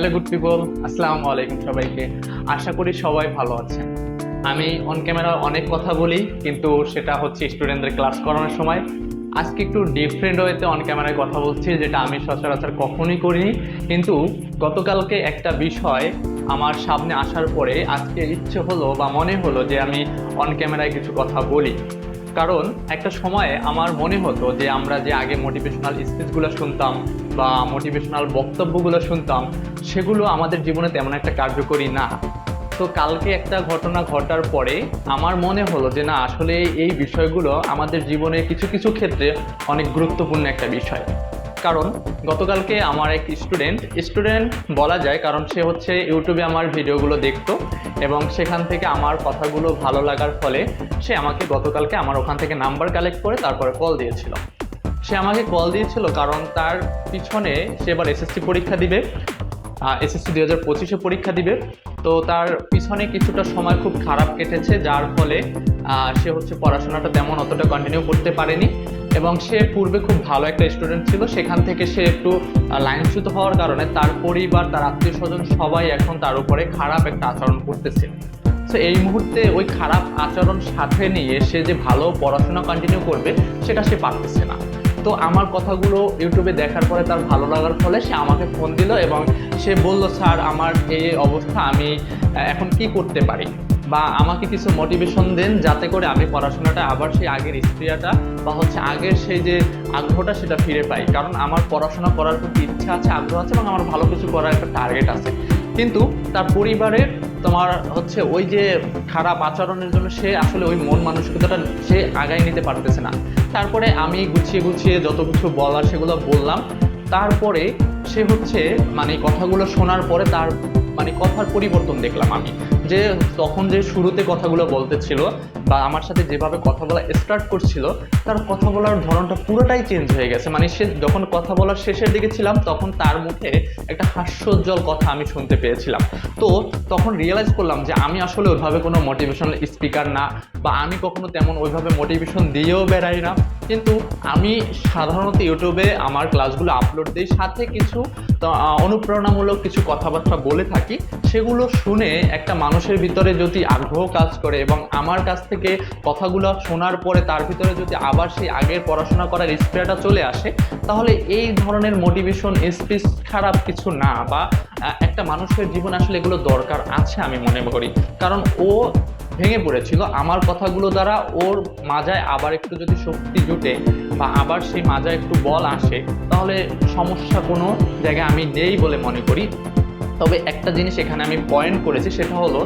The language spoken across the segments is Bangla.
হ্যালো গুড পিপল আসসালামু আলাইকুম সবাইকে। আশা করি সবাই ভালো আছেন। আমি অন ক্যামেরা অনেক কথা বলি, কিন্তু সেটা হচ্ছে স্টুডেন্টদের ক্লাস করানোর সময়। আজকে একটু ডিফারেন্ট ওয়েতে অন ক্যামেরায় কথা বলছি, যেটা আমি সচরাচর কখনোই করিনি। কিন্তু গতকালকে একটা বিষয় আমার সামনে আসার পরে আজকে ইচ্ছে হলো বা মনে হলো যে আমি অন ক্যামেরায় কিছু কথা বলি। কারণ একটা সময়ে আমার মনে হতো যে আমরা যে আগে মোটিভেশনাল স্পিচগুলো শুনতাম বা মোটিভেশনাল বক্তব্যগুলো শুনতাম, সেগুলো আমাদের জীবনে তেমন একটা কার্যকরী না। তো কালকে একটা ঘটনা ঘটার পরে আমার মনে হলো যে, না, আসলে এই বিষয়গুলো আমাদের জীবনে কিছু কিছু ক্ষেত্রে অনেক গুরুত্বপূর্ণ একটা বিষয়। কারণ গতকালকে আমার এক স্টুডেন্ট স্টুডেন্ট বলা যায় কারণ সে হচ্ছে ইউটিউবে আমার ভিডিওগুলো দেখতো এবং সেখান থেকে আমার কথাগুলো ভালো লাগার ফলে সে আমাকে গতকালকে আমার ওখান থেকে নাম্বার কালেক্ট করে তারপরে কল দিয়েছিল। সে আমাকে কল দিয়েছিল কারণ তার পিছনে সে এবার এসএসসি পরীক্ষা দিবে। এসএসসি দুই হাজার পঁচিশে পরীক্ষা দিবে। তো তার পিছনে কিছুটা সময় খুব খারাপ কেটেছে, যার ফলে সে হচ্ছে পড়াশোনাটা তেমন অতটা কন্টিনিউ করতে পারেনি। এবং সে পূর্বে খুব ভালো একটা স্টুডেন্ট ছিল, সেখান থেকে সে একটু লাইনচ্যুত হওয়ার কারণে তার পরিবার, তার আত্মীয় স্বজন সবাই এখন তার উপরে খারাপ একটা আচরণ করতেছে। তো এই মুহূর্তে ওই খারাপ আচরণ সাথে নিয়ে সে যে ভালো পড়াশোনা কন্টিনিউ করবে, সেটা সে পারতেছে না। তো আমার কথাগুলো ইউটিউবে দেখার পরে তার ভালো লাগার ফলে সে আমাকে ফোন দিল এবং সে বলল, স্যার, আমার এই অবস্থা, আমি এখন কি করতে পারি? বা আমাকে কিছু মোটিভেশন দেন যাতে করে আমি পড়াশোনাটা আবার সেই আগের স্প্রিয়াটা বা হচ্ছে আগের সেই যে আগ্রহটা সেটা ফিরে পাই। কারণ আমার পড়াশোনা করার প্রতি ইচ্ছা আছে, আগ্রহ আছে এবং আমার ভালো কিছু করার একটা টার্গেট আছে। কিন্তু তার পরিবারের তোমার হচ্ছে ওই যে খারাপ আচরণের জন্য সে আসলে ওই মন মানসিকতাটা সে আগায় নিতে পারতেছে না। তারপরে আমি গুছিয়ে গুছিয়ে যত কিছু বলার সেগুলো বললাম। তারপরে সে হচ্ছে মানে কথাগুলো শোনার পরে তার মানে কথার পরিবর্তন দেখলাম আমি। যে তখন যে শুরুতে কথাগুলো বলতেছিল বা আমার সাথে যেভাবে কথা বলা স্টার্ট করছিল, তার কথা বলার ধরনটা পুরোটাই চেঞ্জ হয়ে গেছে। মানে সে যখন কথা বলার শেষের দিকে ছিলাম, তখন তার মুখে একটা হাস্যোজ্জ্বল কথা আমি শুনতে পেয়েছিলাম। তো তখন রিয়েলাইজ করলাম যে আমি আসলে ওইভাবে কোনো মোটিভেশনাল স্পিকার না বা আমি কখনো তেমন ওইভাবে মোটিভেশন দিয়েও বেড়াই না। কিন্তু আমি সাধারণত ইউটিউবে আমার ক্লাসগুলো আপলোড দিই, সাথে কিছু অনুপ্রেরণামূলক কিছু কথাবার্তা বলে থাকি। সেগুলো শুনে একটা মানুষের ভিতরে যদি আগ্রহ কাজ করে এবং আমার কাছ থেকে কথাগুলো শোনার পরে তার ভিতরে যদি আবার সেই আগের পড়াশোনা করার স্প্রেটা চলে আসে, তাহলে এই ধরনের মোটিভেশন স্পিচ খারাপ কিছু না বা একটা মানুষের জীবন আসলে এগুলো দরকার আছে আমি মনে করি। কারণ ও ভেঙে পড়েছিল আমার কথাগুলো দ্বারা, ওর মাজায় আবার একটু যদি শক্তি জুটে বা আবার সেই মাজায় একটু বল আসে, তাহলে সমস্যা কোনো জায়গায় আমি নেই বলে মনে করি। তবে একটা জিনিস এখানে আমি পয়েন্ট করেছি, সেটা হলো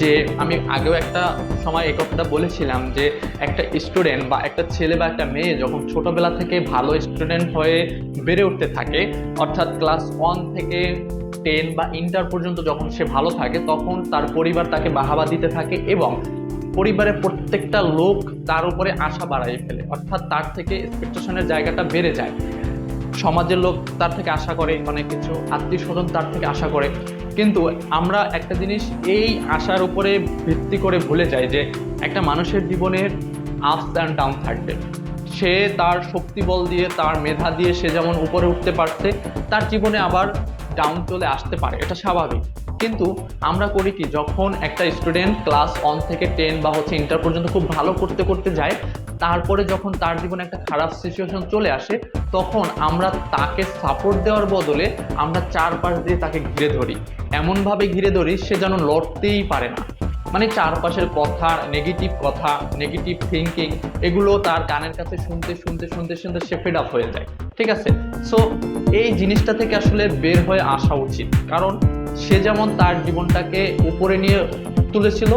যে আমি আগেও একটা সময় এই কথাটা বলেছিলাম যে একটা স্টুডেন্ট বা একটা ছেলে বা একটা মেয়ে যখন ছোটোবেলা থেকে ভালো স্টুডেন্ট হয়ে বেড়ে উঠতে থাকে, অর্থাৎ ক্লাস ওয়ান থেকে টেন বা ইন্টার পর্যন্ত যখন সে ভালো থাকে, তখন তার পরিবার তাকে বাহাবা দিতে থাকে এবং পরিবারের প্রত্যেকটা লোক তার উপরে আশা বাড়াই ফেলে, অর্থাৎ তার থেকে এক্সপেকটেশনের জায়গাটা বেড়ে যায়। সমাজের লোক তার থেকে আশা করে অনেক কিছু আত্মীয় স্বজন তার থেকে আশা করে। কিন্তু আমরা একটা জিনিস এই আশার উপরে ভিত্তি করে ভুলে যাই যে একটা মানুষের জীবনের আপস অ্যান্ড ডাউন থাকবে। সে তার শক্তি বল দিয়ে, তার মেধা দিয়ে সে যেমন উপরে উঠতে পারছে, তার জীবনে আবার ডাউন চলে আসতে পারে, এটা স্বাভাবিক। কিন্তু আমরা করি কি, যখন একটা স্টুডেন্ট ক্লাস ওয়ান থেকে টেন বা হচ্ছে ইন্টার পর্যন্ত খুব ভালো করতে করতে যায় তারপরে যখন তার জীবনে একটা খারাপ সিচুয়েশন চলে আসে, তখন আমরা তাকে সাপোর্ট দেওয়ার বদলে আমরা চারপাশ দিয়ে তাকে ঘিরে ধরি। এমনভাবে ঘিরে ধরি, সে যেন লড়তেই পারে না। মানে চারপাশের কথা নেগেটিভ কথা নেগেটিভ থিঙ্কিং এগুলো তার কানের কাছে শুনতে শুনতে শুনতে শুনতে সে ফেড আপ হয়ে যায়। ঠিক আছে? সো এই জিনিসটা থেকে আসলে বের হয়ে আসা উচিত। কারণ সে যেমন তার জীবনটাকে উপরে নিয়ে তুলেছিল,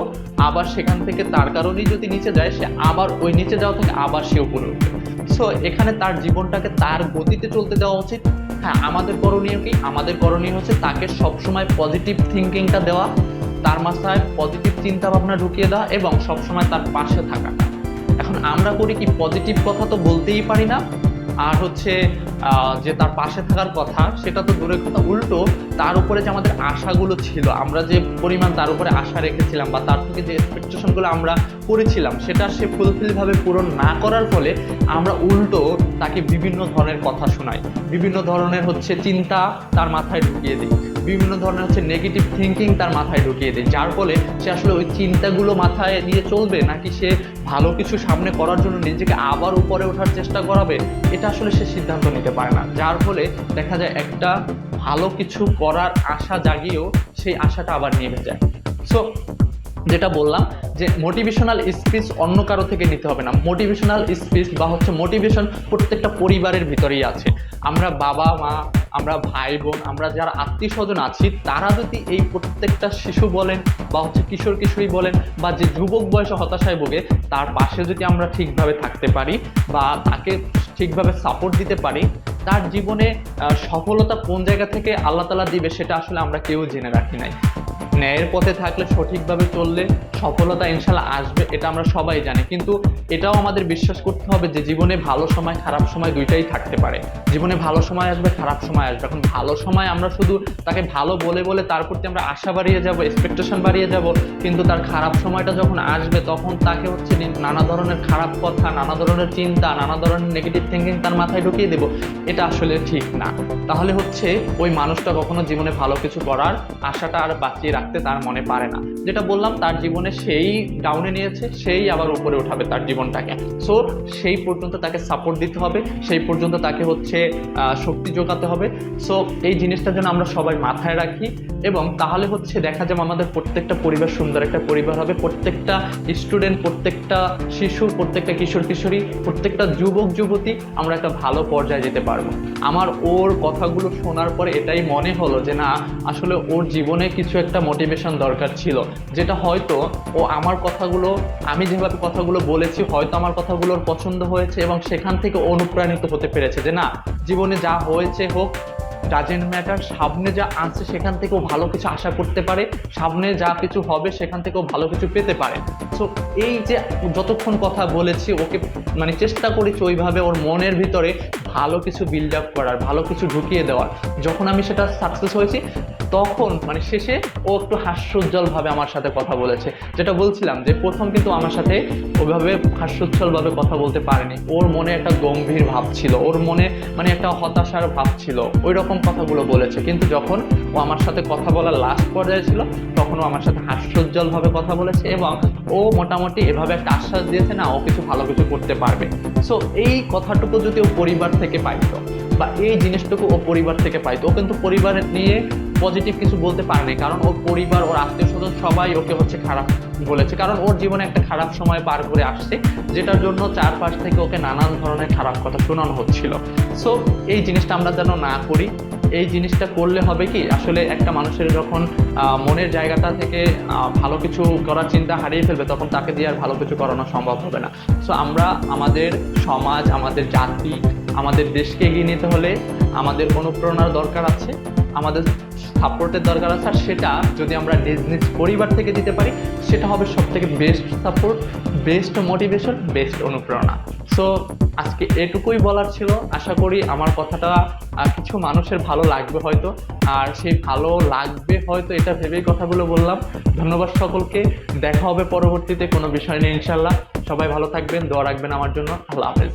আবার সেখান থেকে তার কারণেই যদি নিচে যায়, সে আবার ওই নিচে যাওয়া থেকে আবার সে উপরে উঠবে সো এখানে তার জীবনটাকে তার গতিতে চলতে দেওয়া উচিত। হ্যাঁ আমাদের করণীয় কি? আমাদের করণীয় হচ্ছে তাকে সবসময় পজিটিভ থিঙ্কিংটা দেওয়া, তার মাথায় পজিটিভ চিন্তা ভাবনা ঢুকিয়ে দেওয়া এবং সবসময় তার পাশে থাকা। এখন আমরা করি কি পজিটিভ কথা তো বলতেই পারি না আর হচ্ছে যে তার পাশে থাকার কথা, সেটা তো দূরের কথা। উল্টো, তার উপরে যে আমাদের আশাগুলো ছিল, আমরা যে পরিমাণ তার উপরে আশা রেখেছিলাম বা তার থেকে যে এক্সপেকটেশনগুলো আমরা করেছিলাম, সেটা সে ফুলফিলভাবে পূরণ না করার ফলে আমরা উল্টো তাকে বিভিন্ন ধরনের কথা শোনাই। বিভিন্ন ধরনের হচ্ছে চিন্তা তার মাথায় ঢুকিয়ে দিই। বিভিন্ন ধরনের হচ্ছে নেগেটিভ থিঙ্কিং তার মাথায় ঢুকিয়ে দেয়, যার ফলে সে আসলে ওই চিন্তাগুলো মাথায় নিয়ে চলবে নাকি সে ভালো কিছু সামনে করার জন্য নিজেকে আবার উপরে ওঠার চেষ্টা করাবে, এটা আসলে সে সিদ্ধান্ত নিতে পারে না। যার ফলে দেখা যায় একটা ভালো কিছু করার আশা জাগিয়েও সেই আশাটা আবার নিভে যায়। সো যেটা বললাম যে মোটিভেশনাল স্পিচ অন্য কারও থেকে নিতে হবে না। মোটিভেশনাল স্পিচ বা হচ্ছে মোটিভেশন প্রত্যেকটা পরিবারের ভিতরেই আছে। আমরা বাবা, মা আমরা ভাই বোন আমরা যারা আত্মীয় স্বজন আছি, তারা যদি এই প্রত্যেকটা শিশু বলেন বা হচ্ছে কিশোর, কিশোরী বলেন বা যে যুবক বয়সে হতাশায় ভোগে, তার পাশে যদি আমরা ঠিকভাবে থাকতে পারি বা তাকে ঠিকভাবে সাপোর্ট দিতে পারি, তার জীবনে সফলতা কোন জায়গা থেকে আল্লাহ তালা দিবে সেটা আসলে আমরা কেউ জেনে রাখি নাই। ন্যায়ের পথে থাকলে, সঠিকভাবে চললে সফলতা ইনশাল্লাহ আসবে, এটা আমরা সবাই জানি। কিন্তু এটাও আমাদের বিশ্বাস করতে হবে যে জীবনে ভালো সময়, খারাপ সময় দুইটাই থাকতে পারে। জীবনে ভালো সময় আসবে, খারাপ সময় আসবে। এখন ভালো সময় আমরা শুধু তাকে ভালো বলে বলে তার প্রতি আমরা আশা বাড়িয়ে যাব এক্সপেকটেশন বাড়িয়ে যাব, কিন্তু তার খারাপ সময়টা যখন আসবে, তখন তাকে হচ্ছে নানা ধরনের খারাপ কথা, নানা ধরনের চিন্তা, নানা ধরনের নেগেটিভ থিঙ্কিং তার মাথায় ঢুকিয়ে দেব, এটা আসলে ঠিক না। তাহলে হচ্ছে ওই মানুষটা কখনো জীবনে ভালো কিছু করার আশাটা আর বাঁচিয়ে রাখতে তার মনে পারে না। যেটা বললাম, তার জীবনে সেই ডাউনে নিয়েছে, সেই আবার উপরে উঠাবে তার জীবনটাকে। সো সেই পর্যন্ত তাকে সাপোর্ট দিতে হবে, সেই পর্যন্ত তাকে হচ্ছে শক্তি যোগাতে হবে। সো এই জিনিসটা যেন আমরা সবাই মাথায় রাখি এবং তাহলে হচ্ছে দেখা যাবে আমাদের প্রত্যেকটা পরিবার সুন্দর একটা পরিবার হবে। প্রত্যেকটা স্টুডেন্ট প্রত্যেকটা শিশু, প্রত্যেকটা কিশোর, কিশোরী, প্রত্যেকটা যুবক, যুবতী আমরা একটা ভালো পর্যায়ে যেতে পারব। আমার ওর কথাগুলো শোনার পরে এটাই মনে হলো যে না, আসলে ওর জীবনে কিছু একটা মোটিভেশন দরকার ছিল। যেটা হয়তো ও আমার কথাগুলো, আমি যেভাবে কথাগুলো বলেছি, হয়তো আমার কথাগুলোর পছন্দ হয়েছে এবং সেখান থেকে অনুপ্রাণিত হতে পেরেছে যে না, জীবনে যা হয়েছে হোক ডাজেন্ট ম্যাটার সামনে যা আসছে সেখান থেকেও ভালো কিছু আশা করতে পারে, সামনে যা কিছু হবে সেখান থেকেও ভালো কিছু পেতে পারে। সো এই যে যতক্ষণ কথা বলেছি, ওকে মানে চেষ্টা করেছি ওইভাবে ওর মনের ভিতরে ভালো কিছু বিল্ড আপ করার, ভালো কিছু ঢুকিয়ে দেওয়ার। যখন আমি সেটা সাকসেস হয়েছি, তখন মানে শেষে ও একটু হাস্যোজ্জ্বলভাবে আমার সাথে কথা বলেছে। যেটা বলছিলাম যে প্রথম কিন্তু আমার সাথে ওইভাবে হাস্যোজ্জ্বলভাবে কথা বলতে পারেনি। ওর মনে একটা গম্ভীর ভাব ছিল, ওর মনে মানে একটা হতাশার ভাব ছিল। ওই রকম কথাগুলো বলেছে। কিন্তু যখন ও আমার সাথে কথা বলার লাস্ট পর্যায়ে ছিল, তখন ও আমার সাথে হাস্যোজ্জ্বলভাবে কথা বলেছে এবং ও মোটামুটি এভাবে একটা আশ্বাস দিয়েছে, না, ও কিছু ভালো কিছু করতে পারবে। সো এই কথাটুকু যদি ও পরিবার থেকে পাইতো বা এই জিনিসটুকু ও পরিবার থেকে পাইতো, ও কিন্তু পরিবারের নিয়ে পজিটিভ কিছু বলতে পারেনি কারণ ওর পরিবার, ওর আত্মীয় স্বজন সবাই ওকে হচ্ছে খারাপ বলেছে। কারণ ওর জীবনে একটা খারাপ সময় পার করে আসছে, যেটার জন্য চারপাশ থেকে ওকে নানান ধরনের খারাপ কথা শোনানো হচ্ছিল। সো এই জিনিসটা আমরা যেন না করি, এই জিনিসটা করলে হবে কি, আসলে একটা মানুষের যখন মনের জায়গাটা থেকে ভালো কিছু করার চিন্তা হারিয়ে ফেলবে, তখন তাকে দিয়ে আর ভালো কিছু করানো সম্ভব হবে না। সো আমরা আমাদের সমাজ, আমাদের জাতি, আমাদের দেশকে এগিয়ে নিতে হলে আমাদের অনুপ্রেরণার দরকার আছে, আমাদের সাপোর্টের দরকার আছে, আর সেটা যদি আমরা নিজ নিজ পরিবার থেকে দিতে পারি, সেটা হবে সব থেকে best support best motivation best অনুপ্রেরণা। সো আজকে এটুকুই বলার ছিল। আশা করি আমার কথাটা কিছু মানুষের ভালো লাগবে হয়তো, আর সেই ভালো লাগবে হয়তো এটা ভেবেই কথাগুলো বললাম। ধন্যবাদ সকলকে। দেখা হবে পরবর্তীতে কোনো বিষয় নিয়ে, ইনশাল্লাহ। সবাই ভালো থাকবেন, দোয়া রাখবেন আমার জন্য। আল্লাহ হাফেজ।